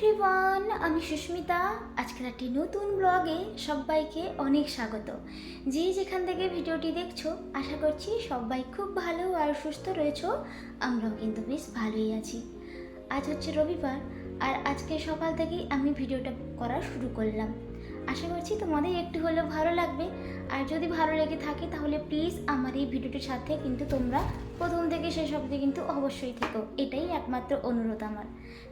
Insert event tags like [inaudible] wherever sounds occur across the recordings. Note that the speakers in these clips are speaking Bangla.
এভরিওয়ান আমি সুস্মিতা। আজকের একটি নতুন ব্লগে সবাইকে অনেক স্বাগত। যে যেখান থেকে ভিডিওটি দেখছ, আশা করছি সবাই খুব ভালো আর সুস্থ রয়েছ। আমরাও কিন্তু বেশ ভালোই আছি। আজ হচ্ছে রবিবার, আর আজকে সকাল থেকেই আমি ভিডিওটা করা শুরু করলাম। আশা করছি তোমাদের একটু হলেও ভালো লাগবে। আর যদি ভালো লেগে থাকে তাহলে প্লিজ আমার এই ভিডিওটির সাথে কিন্তু তোমরা প্রথম থেকে শেষ অবধি কিন্তু অবশ্যই থেকো। এটাই একমাত্র অনুরোধ আমার।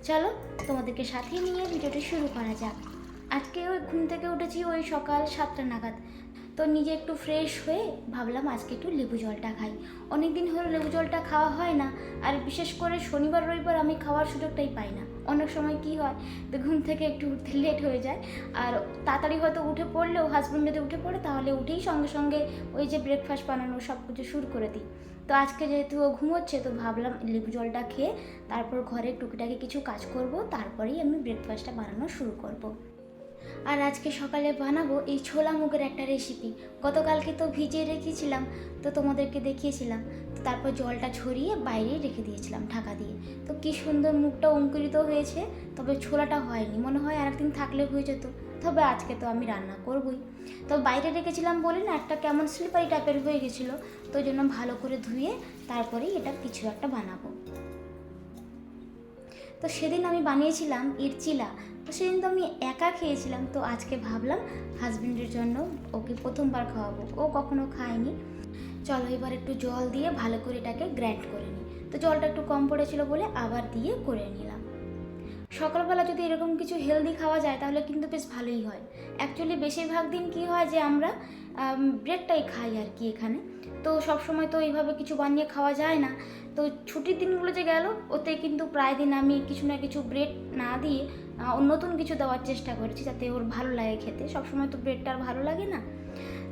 চলো তোমাদেরকে সাথে নিয়ে ভিডিওটি শুরু করা যাক। আজকে ওই ঘুম থেকে উঠেছি ওই সকাল সাতটা নাগাদ। তো নিজে একটু ফ্রেশ হয়ে ভাবলাম আজকে একটু লেবু জলটা খাই। অনেক দিন হলো লেবু জলটা খাওয়া হয় না। আর বিশেষ করে শনিবার রবিবার আমি খাওয়ার সুযোগটাই পাই না। অনেক সময় কি হয় তো ঘুম থেকে একটু উঠতে লেট হয়ে যায়, আর তাড়াতাড়ি হয়তো উঠে পড়লেও হাজব্যান্ড যদি উঠে পড়ে, তাহলে উঠেই সঙ্গে সঙ্গে ওই যে ব্রেকফাস্ট বানানো সব কিছু শুরু করে দিই তো আজকে যেহেতু ও ঘুমোচ্ছে, তো ভাবলাম লেবু জলটা খেয়ে তারপর ঘরে টুকিটাকি কিছু কাজ করব, তারপরেই আমি ব্রেকফাস্টটা বানানো শুরু করব। আর আজকে সকালে বানাবো এই ছোলা মুগের একটা রেসিপি গতকালকে তো ভিজিয়ে রেখেছিলাম, তো তোমাদেরকে দেখিয়েছিলাম। তো তারপর জলটা ছড়িয়ে বাইরে রেখে দিয়েছিলাম ঢাকা দিয়ে। তো কি সুন্দর মুখটা অঙ্কুরিত হয়েছে, তবে ছোলাটা হয়নি। মনে হয় আরেকদিন থাকলে হয়ে যেত। তবে আজকে তো আমি রান্না করবই। তো বাইরে রেখেছিলাম বলে না, একটা কেমন স্লিপারি টাইপের হয়ে গেছিল। তো জন্য ভালো করে ধুয়ে তারপরেই এটা কিছু একটা বানাবো। তো সেদিন আমি বানিয়েছিলাম ইরচিলা। সেদিন তো আমি একা খেয়েছিলাম, তো আজকে ভাবলাম হাজবেন্ডের জন্য ওকে প্রথমবার খাওয়াবো। ও কখনো খায়নি। চলো এবার একটু জল দিয়ে ভালো করে এটাকে গ্র্যান্ড করে নিই। তো জলটা একটু কম পড়েছিল বলে আবার দিয়ে করে নিলাম। সকালবেলা যদি এরকম কিছু হেলদি খাওয়া যায় তাহলে কিন্তু বেশ ভালোই হয়। অ্যাকচুয়ালি বেশিরভাগ দিন কি হয় যে আমরা ব্রেডটাই খাই আর কি এখানে। তো সব সময় তো এইভাবে কিছু বানিয়ে খাওয়া যায় না। তো ছুটির দিনগুলো যে গেল, ওতে কিন্তু প্রায় দিন আমি কিছু না কিছু ব্রেড না দিয়ে নতুন কিছু দেওয়ার চেষ্টা করেছি যাতে ওর ভালো লাগে খেতে। সবসময় তো ব্রেডটা আর ভালো লাগে না।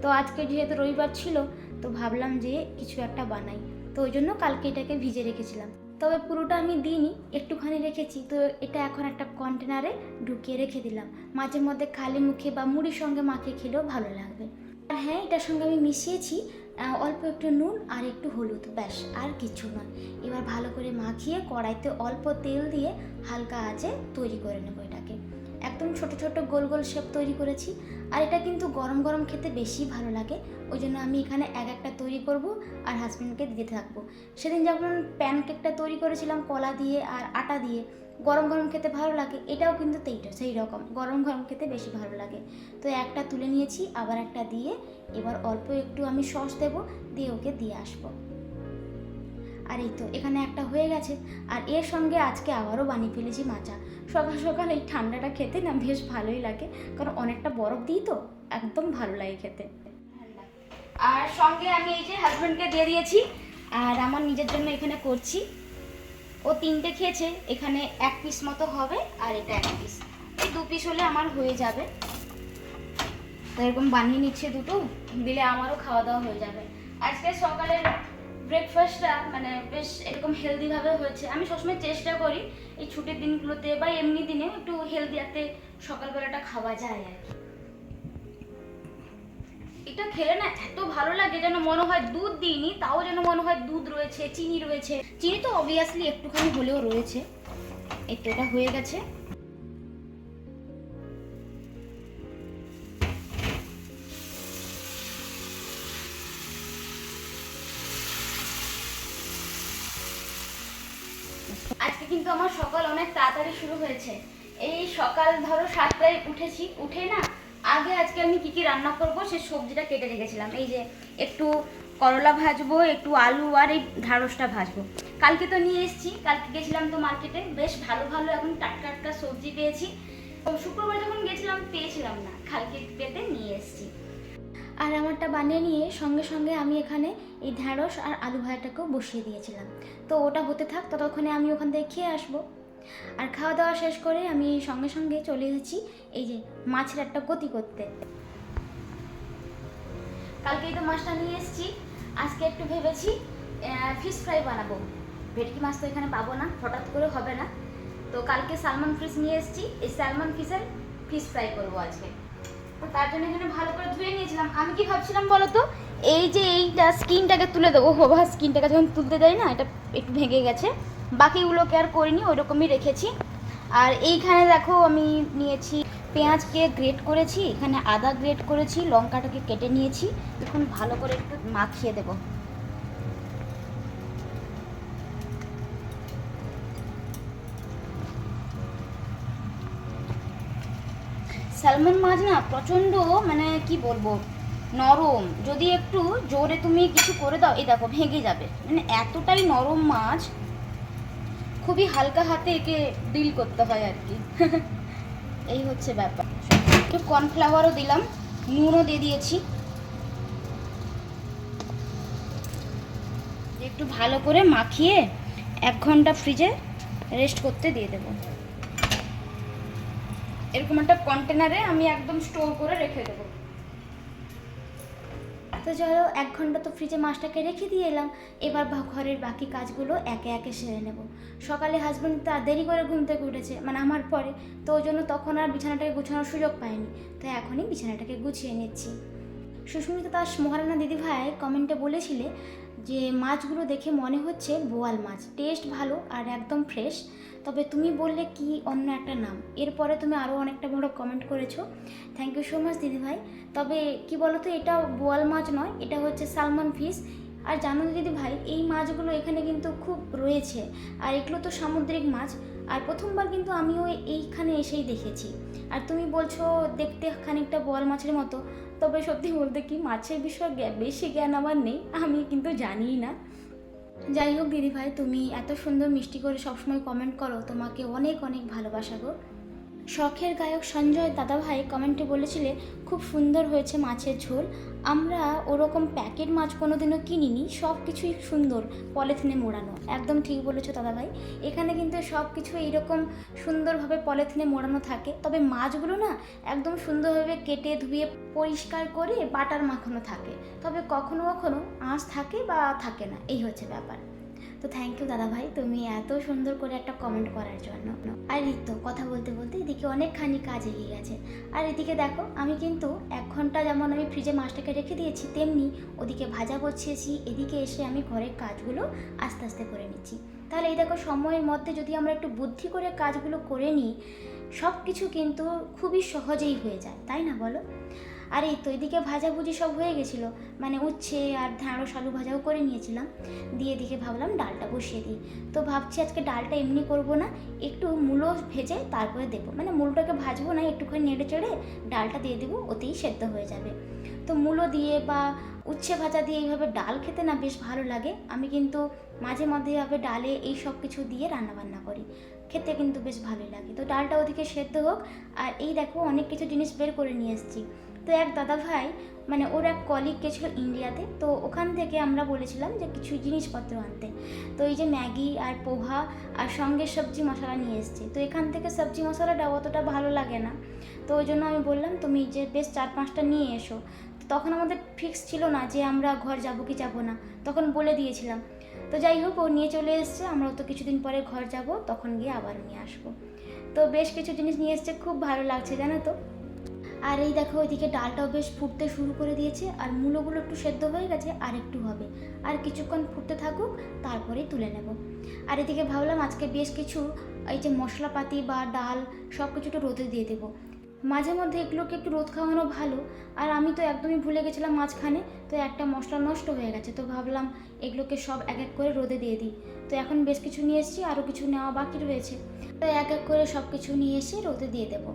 তো আজকে যেহেতু রবিবার ছিল, তো ভাবলাম যে কিছু একটা বানাই। তো ওই জন্য কালকে এটাকে ভিজে রেখেছিলাম। তবে পুরোটা আমি দিইনি, একটুখানি রেখেছি। তো এটা এখন একটা কন্টেনারে ঢুকিয়ে রেখে দিলাম। মাঝে মধ্যে খালি মুখে বা মুড়ির সঙ্গে মাখে খেলেও ভালো লাগবে। আর হ্যাঁ এটার সঙ্গে আমি মিশিয়েছি। অল্প একটু নুন আর একটু হলুদ, ব্যাস, আর কিছু নয়। এবার ভালো করে মাখিয়ে কড়াইতে অল্প তেল দিয়ে হালকা আঁচে তৈরি করে নেব এটাকে। একদম ছোট ছোট গোল গোল শেপ তৈরি করেছি। আর এটা কিন্তু গরম গরম খেতে বেশি ভালো লাগে। ওই জন্য আমি এখানে এক একটা তৈরি করব আর হাজব্যান্ডকে দিতে থাকব। সেদিন যখন প্যানকেকটা তৈরি করেছিলাম, কলা দিয়ে আর আটা দিয়ে গরম গরম খেতে ভালো লাগে, এটাও কিন্তু তেইটা সেই রকম। গরম গরম খেতে বেশি ভালো লাগে। তো একটা তুলে নিয়েছি, আবার একটা দিয়ে এবার অল্প একটু আমি সস দেবো, দিয়ে ওকে দিয়ে আসব। আর এই তো, এখানে একটা হয়ে গেছে। আর এর সঙ্গে আজকে আবারও বানিয়ে ফেলেছি মাচা। সকাল সকাল এই ঠান্ডাটা খেতে না বেশ ভালোই লাগে, কারণ অনেকটা বরফ দিই তো, একদম ভালো লাগে খেতে। আর সঙ্গে আমি এই যে হাজব্যান্ডকে দিয়ে দিয়েছি, আর আমার নিজের জন্য এখানে করছি। ও তিনটে খেয়েছে, এখানে এক পিস মতো হবে আর এটা এক পিস এই দু পিস হলে আমার হয়ে যাবে। তো এরকম বানিয়ে নিচ্ছে দুটো, দিলে আমারও খাওয়া দাওয়া হয়ে যাবে। আজকে সকালের ব্রেকফাস্টটা মানে বেশ এরকম হেলদিভাবে হয়েছে। আমি সবসময় চেষ্টা করি এই ছুটির দিনগুলোতে বা এমনি দিনে একটু হেলদি যাতে সকালবেলাটা খাওয়া যায় আর কি। এটা খেলে না এত ভালো লাগে যেন মনে হয় দুধ দিইনি, তাও যেন মনে হয় দুধ রয়েছে, চিনি রয়েছে। চিনি তো অবভিয়াসলি একটুখানি হলেও রয়েছে। এই তো এটা হয়ে গেছে। আজকে কিন্তু আমার সকাল অনেক তাড়াতাড়ি শুরু হয়েছে। এই সকাল ধরো সাতটায় উঠেছি, উঠে না আগে আজকে আমি কি কি রান্না করব সে সবজিটা কেটে রেখেছিলাম। এই যে একটু করলা ভাজবো, একটু আলু আর এই ঢাঁড়সটা ভাজবো। কালকে তো নিয়ে এসেছি, কালকে গেছিলাম তো মার্কেটে। বেশ ভালো ভালো এখন টাটকা টাটকা সবজি পেয়েছি। শুক্রবার যখন গেছিলাম, পেয়েছিলাম না। কালকে পেতে নিয়ে এসেছি। আর আমারটা বানিয়ে নিয়ে সঙ্গে সঙ্গে আমি এখানে এই ঢ্যাঁড়স আর আলু ভাজাটাকেও বসিয়ে দিয়েছিলাম। তো ওটা হতে থাক, ততক্ষণে আমি ওখান থেকে খেয়ে আসব। আর খাওয়া দাওয়া শেষ করে আমি সঙ্গে সঙ্গে চলে এসেছি এই যে মাছের একটা গতি করতে। কালকেই তো মাছটা নিয়ে এসেছি, আজকে একটু ভেবেছি ফিশ ফ্রাই বানাবো। ভেটকি মাছ তো এখানে পাবো না, হঠাৎ করে হবে না। তো কালকে সালমান ফিশ নিয়ে এসেছি, এই সালমান ফিশের ফিশ ফ্রাই করব আজকে। তো তার জন্য এখানে ভালো করে ধুয়ে নিয়েছিলাম। আমি কি ভাবছিলাম বলো তো, এই যে এইটা স্কিনটাকে তুলে দেবো। হোভা স্কিনটাকে যখন তুলতে দেয় না, এটা একটু ভেঙে গেছে। বাকিগুলোকে আর করিনি ওই রকমই রেখেছি। আর এইখানে দেখো আমি নিয়েছি পেঁয়াজকে গ্রেট করেছি, এখানে আদা গ্রেট করেছি, লঙ্কাটাকে কেটে নিয়েছি। এখন ভালো করে একটু মাখিয়ে দেবো। স্যালমন মাছ না প্রচণ্ড মানে কি বলব, নরম। যদি একটু জোরে তুমি কিছু করে দাও, এই দেখো ভেঙে যাবে। মানে এতটাই নরম মাছ খুবই হালকা হাতে একে ডিল করতে হয় আর কি। [laughs] এই হচ্ছে ব্যাপার। একটু কর্নফ্লাওয়ারও দিলাম, নুনও দিয়ে দিয়েছি। একটু ভালো করে মাখিয়ে এক ঘণ্টা ফ্রিজে রেস্ট করতে দিয়ে দেবো। এরকম একটা কন্টেনারে আমি একদম স্টোর করে রেখে দেবো। তো চলো এক ঘণ্টা তো ফ্রিজে মাছটাকে রেখে দিয়ে এলাম, এবার ঘরের বাকি কাজগুলো একে একে সেরে নেব। সকালে হাজব্যান্ড তা দেরি করে ঘুম থেকে উঠেছে মানে আমার পরে, তো ওই জন্য তখন আর বিছানাটাকে গুছানোর সুযোগ পাইনি তাই এখনই বিছানাটাকে গুছিয়ে নিচ্ছি। সুস্মিতা দাস মহারানা দিদিভাই কমেন্টে বলেছিলে যে মাছগুলো দেখে মনে হচ্ছে বোয়াল মাছ। টেস্ট ভালো আর একদম ফ্রেশ তবে তুমি বললে কি অন্য একটা নাম। এরপরে তুমি আরও অনেকটা বড় কমেন্ট করেছ। থ্যাংক ইউ সো মাচ দিদিভাই। তবে কি বলো তো এটা বোয়াল মাছ নয়, এটা হচ্ছে সালমন ফিশ আর জানো দিদি ভাই এই মাছগুলো এখানে কিন্তু খুব রয়েছে। আর এগুলো তো সামুদ্রিক মাছ। আর প্রথমবার কিন্তু আমিও এইখানে এসেই দেখেছি। আর তুমি বলছো দেখতে খানিকটা বল মাছের মতো, তবে সত্যি বলতে কি মাছের বিষয়ে বেশি জ্ঞান আমার নেই, আমি কিন্তু জানি না। যাই হোক দিদিভাই, তুমি এত সুন্দর মিষ্টি করে সবসময় কমেন্ট করো, তোমাকে অনেক অনেক ভালোবাসা গো। শখের গায়ক সঞ্জয় দাদাভাই কমেন্টে বলেছিলে, খুব সুন্দর হয়েছে মাছের ঝোল। আমরা ওরকম প্যাকেট মাছ কোনোদিনও কিনিনি, সব কিছুই সুন্দর, পলিথিনে মোড়ানো। একদম ঠিক বলেছ দাদাভাই। এখানে কিন্তু সব কিছু এইরকম সুন্দরভাবে পলিথিনে মোড়ানো থাকে। তবে মাছগুলো না একদম সুন্দরভাবে কেটে ধুয়ে পরিষ্কার করে বাটার মাখানো থাকে। তবে কখনো কখনো আঁশ থাকে বা থাকে না, এই হচ্ছে ব্যাপার। তো থ্যাংক ইউ দাদা ভাই তুমি এত সুন্দর করে একটা কমেন্ট করার জন্য। আর এই কথা বলতে বলতে এদিকে অনেকখানি কাজ এগিয়ে গেছে। আর এদিকে দেখো, আমি কিন্তু এক ঘণ্টা যেমন আমি ফ্রিজে মাছটাকে রেখে দিয়েছি, তেমনি ওদিকে ভাজা বসিয়েছি, এদিকে এসে আমি ঘরের কাজগুলো আস্তে আস্তে করে নিচ্ছি। তাহলে এই দেখো, সময়ের মধ্যে যদি আমরা একটু বুদ্ধি করে কাজগুলো করে নিই সব কিছু কিন্তু খুবই সহজেই হয়ে যায়, তাই না বলো? আর এই তো এদিকে ভাজাভুজি সব হয়ে গেছিল। মানে উচ্ছে আর ঢ্যাঁড়স, আলু ভাজাও করে নিয়েছিলাম। দিয়ে এদিকে ভাবলাম ডালটা বসিয়ে দিই। তো ভাবছি আজকে ডালটা এমনি করব না, একটু মূলো ভেজে তারপরে দেবো। মানে মূলোটাকে ভাজবো না, একটুখানি নেড়ে চেড়ে ডালটা দিয়ে দেবো, ওতেই সেদ্ধ হয়ে যাবে। তো মূলো দিয়ে বা উচ্ছে ভাজা দিয়ে এইভাবে ডাল খেতে না বেশ ভালো লাগে। আমি কিন্তু মাঝে মধ্যে এভাবে ডালে এই সব কিছু দিয়ে রান্নাবান্না করি। খেতে কিন্তু বেশ ভালোই লাগে। তো ডালটা ওদিকে সেদ্ধ হোক। আর এই দেখো, অনেক কিছু জিনিস বের করে নিয়ে এসেছি। তো এক দাদা ভাই মানে ওর এক কলিগ গেছিল ইন্ডিয়াতে তো ওখান থেকে আমরা বলেছিলাম যে কিছু জিনিসপত্র আনতে। তো এই যে ম্যাগি আর পোহা আর সঙ্গে সবজি মশলা নিয়ে এসেছি। তো এখান থেকে সবজি মশলাটা অতটা ভালো লাগে না। তো ওই জন্য আমি বললাম, তুমি যে বেশ চার পাঁচটা নিয়ে এসো। তখন আমাদের ফিক্স ছিল না যে আমরা ঘর যাব কি যাব না। তখন বলে দিয়েছিলাম। তো যাই হোক, ও নিয়ে চলে এসছে আমরাও তো কিছুদিন পরে ঘর যাব, তখন গিয়ে আবার নিয়ে আসব। তো বেশ কিছু জিনিস নিয়ে এসছে, খুব ভালো লাগছে, জানো তো? আর এই দেখো, ওইদিকে ডালটাও বেশ ফুটতে শুরু করে দিয়েছে, আর মূলোগুলো একটু সেদ্ধ হয়ে গেছে, আর একটু হবে। আর কিছুক্ষণ ফুটতে থাকুক, তারপরে তুলে নেব। আর এদিকে ভাবলাম আজকে বেশ কিছু এই যে মশলাপাতি বা ডাল সব কিছু একটু রোদে দিয়ে দেবো। মাঝে মধ্যে এগুলোকে একটু রোদ খাওয়ানো ভালো। আর আমি তো একদমই ভুলে গেছিলাম মাঝখানে, তো একটা মশলা নষ্ট হয়ে গেছে, তো ভাবলাম এগুলোকে সব এক এক করে রোদে দিয়ে দিই। তো এখন বেশ কিছু নিয়ে এসেছি, আরও কিছু নেওয়া বাকি রয়েছে। তো এক এক করে সব কিছু নিয়ে এসে রোদে দিয়ে দেবো।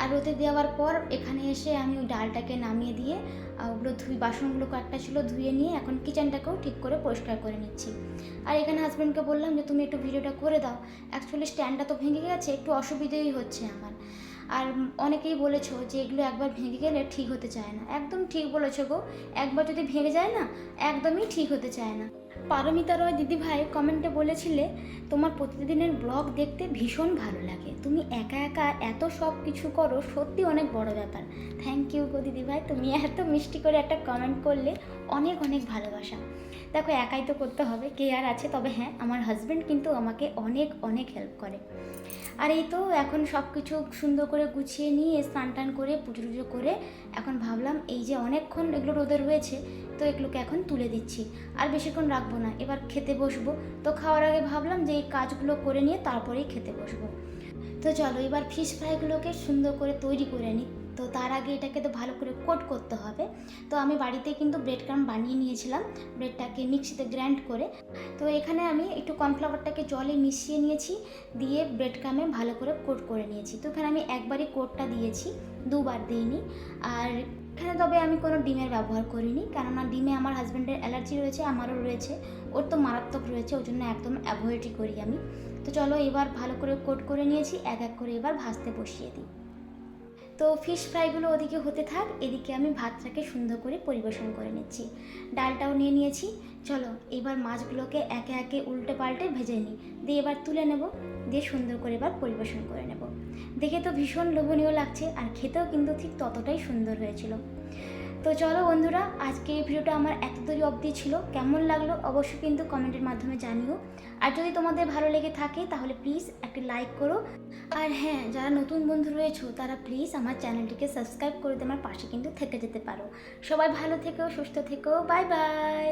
আর রোদে দেওয়ার পর এখানে এসে আমি ওই ডালটাকে নামিয়ে দিয়ে ওগুলো ধুই, বাসনগুলো কয়েকটা ছিল ধুয়ে নিয়ে এখন কিচেনটাকেও ঠিক করে পরিষ্কার করে নিচ্ছি। আর এখানে হাজব্যান্ডকে বললাম যে, তুমি একটু ভিডিওটা করে দাও। অ্যাকচুয়ালি স্ট্যান্ডটা তো ভেঙে গেছে, একটু অসুবিধেই হচ্ছে আমার। আর অনেকেই বলেছ যে এগুলো একবার ভেঙে গেলে ঠিক হতে চায় না। একদম ঠিক বলেছ গো। একবার যদি ভেঙে যায় না, একদমই ঠিক হতে চায় না। পারমিতা রয় দিদিভাই কমেন্টে বলেছিলে, তোমার প্রতিদিনের ব্লগ দেখতে ভীষণ ভালো লাগে। তুমি একা একা এত সব কিছু করো, সত্যি অনেক বড় ব্যাপার। থ্যাংক ইউ গো দিদিভাই। তুমি এত মিষ্টি করে একটা কমেন্ট করলে অনেক অনেক ভালোবাসা। দেখো, একাই তো করতে হবে, কে আর আছে? তবে হ্যাঁ আমার হাজব্যান্ড কিন্তু আমাকে অনেক অনেক হেল্প করে। আর এই তো এখন সব কিছু সুন্দর করে গুছিয়ে নিয়ে স্নান টান করে পুজো টুজো করে এখন ভাবলাম, এই যে অনেকক্ষণ এগুলো রোদে রয়েছে তো এগুলোকে এখন তুলে দিচ্ছি। আর বেশিক্ষণ রাখব না, এবার খেতে বসবো। তো খাওয়ার আগে ভাবলাম যে এই কাজগুলো করে নিয়ে তারপরেই খেতে বসবো। তো চলো, এবার ফিশ ফ্রাইগুলোকে সুন্দর করে তৈরি করে নিই। তো তার আগে এটাকে তো ভালো করে কোট করতে হবে। তো আমি বাড়িতে কিন্তু ব্রেড ক্রাম বানিয়ে নিয়েছিলাম। ব্রেডটাকে মিক্সিতে গ্র্যান্ড করে। তো এখানে আমি একটু কর্নফ্লাওয়ারটাকে জলে মিশিয়ে নিয়েছি। দিয়ে ব্রেড ক্রামে ভালো করে কোট করে নিয়েছি। তো এখানে আমি একবারই কোটটা দিয়েছি, দুবার দিইনি। আর এখানে তবে আমি কোনো ডিমের ব্যবহার করিনি। কেননা ডিমে আমার হাজব্যান্ডের অ্যালার্জি রয়েছে, আমারও রয়েছে। ওর তো মারাত্মক রয়েছে ওই জন্য একদম অ্যাভয়েডই করি আমি। তো চলো এবার ভালো করে কোট করে নিয়েছি, এক এক করে এবার ভাজতে বসিয়ে দিই। তো ফিশ ফ্রাইগুলো ওদিকে হতে থাক, এদিকে আমি ভাতটাকে সুন্দর করে পরিবেশন করে নিচ্ছি। ডালটাও নিয়ে নিয়েছি। চলো, এবার মাছগুলোকে একে একে উল্টে পাল্টে ভেজে নিই। দিয়ে এবার তুলে নেব, দিয়ে সুন্দর করে এবার পরিবেশন করে নেব। দেখে তো ভীষণ লোভনীয় লাগছে, আর খেতেও কিন্তু ঠিক ততটাই সুন্দর হয়েছিল। তো চলো বন্ধুরা, আজকে এই ভিডিওটা আমার এতদূরই অবধি ছিল। কেমন লাগল অবশ্যই কিন্তু কমেন্টের মাধ্যমে জানিও। আর যদি তোমাদের ভালো লেগে থাকে, তাহলে প্লিজ একটি লাইক করো। আর হ্যাঁ যারা নতুন বন্ধু রয়েছো, তারা প্লিজ আমার চ্যানেলটিকে সাবস্ক্রাইব করে আমার পাশে কিন্তু থেকে যেতে পারো। সবাই ভালো থেকো, সুস্থ থেকো বাই বাই